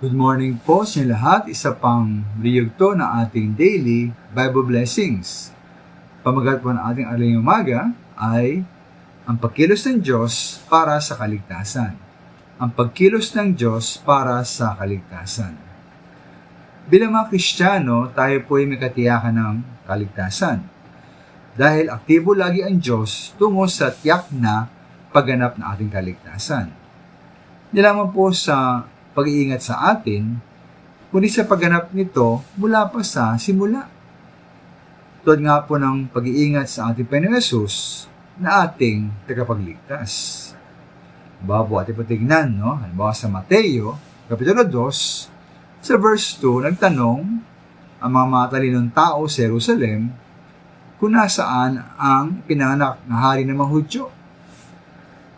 Good morning po sa lahat. Isa pang riyugto ng ating daily Bible blessings. Pamagat po ng ating aling umaga ay ang pagkilos ng Diyos para sa kaligtasan. Ang pagkilos ng Diyos para sa kaligtasan. Bilang mga Kristiyano, tayo po ay may katiyakan ng kaligtasan. Dahil aktibo lagi ang Diyos tungo sa tiyak na pagganap ng ating kaligtasan. Hindi lamang po sa pag-iingat sa atin, kundi sa pagganap nito mula pa sa simula. Tulad nga po ng pag-iingat sa ating Panginoon na ating tagapagligtas. Babo ating patignan, no? Halimbawa sa Mateo, Kapitulo 2, sa verse 2, nagtanong ang mga matalinong tao sa Jerusalem kung nasaan ang pinanganak na hari ng mga Hudyo.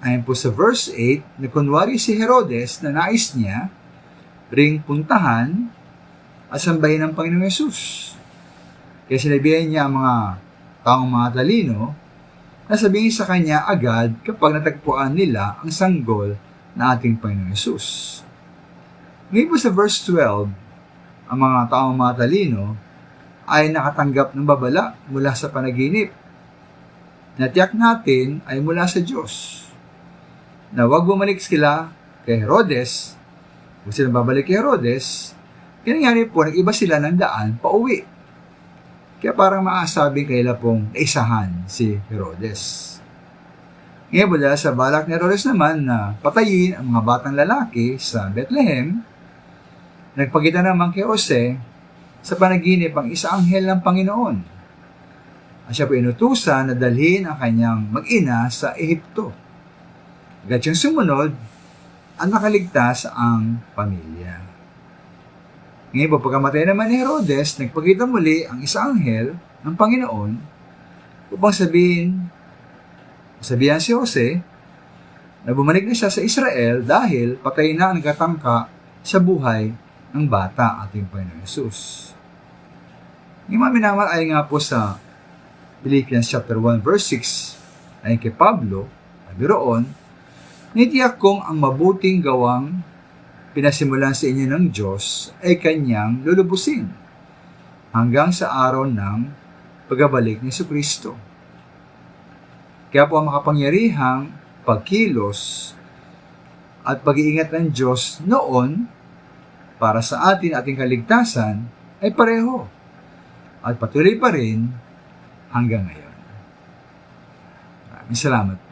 Ayon po sa verse 8, na kunwari si Herodes na nais niya ring puntahan at sambahin ng Panginoong Yesus. Kaya sinabihan niya ang mga taong mga talino na sabihin sa kanya agad kapag natagpuan nila ang sanggol na ating Panginoong Yesus. Ngayon po sa verse 12, ang mga taong mga talino ay nakatanggap ng babala mula sa panaginip. Natiyak natin ay mula sa Diyos na huwag bumalik sila kay Herodes, huwag silang babalik kay Herodes, kaya nangyari po, nag-iba sila ng daan pa uwi. Kaya parang maasabing kaila pong naisahan si Herodes. Ngayon po dahil sa balak ni Herodes naman na patayin ang mga batang lalaki sa Bethlehem, nagpagita naman kay Jose sa panaginip ang isa anghel ng Panginoon. At siya po inutusan na dalhin ang kanyang mag-ina sa Ehipto. Agad siyang sumunod at nakaligtas ang pamilya. Ngayon po, pagkamatay naman ni Herodes, nagpakita muli ang isang anghel ng Panginoon upang sabihin, sabihan si Jose na bumalik na siya sa Israel dahil patay na ang nagkatangka sa buhay ng bata ating Panginoon Yesus. Yung mga minamal ay nga po sa Philippians chapter 1 verse 6 ay kay Pablo, sabi roon, Nitiyak kong ang mabuting gawang pinasimulan sa inyo ng Diyos ay kanyang lulubusin hanggang sa araw ng pagbabalik ni Kristo. Kaya po ang makapangyarihang pagkilos at pag-iingat ng Diyos noon para sa atin ating kaligtasan ay pareho at patuloy pa rin hanggang ngayon. Maraming salamat.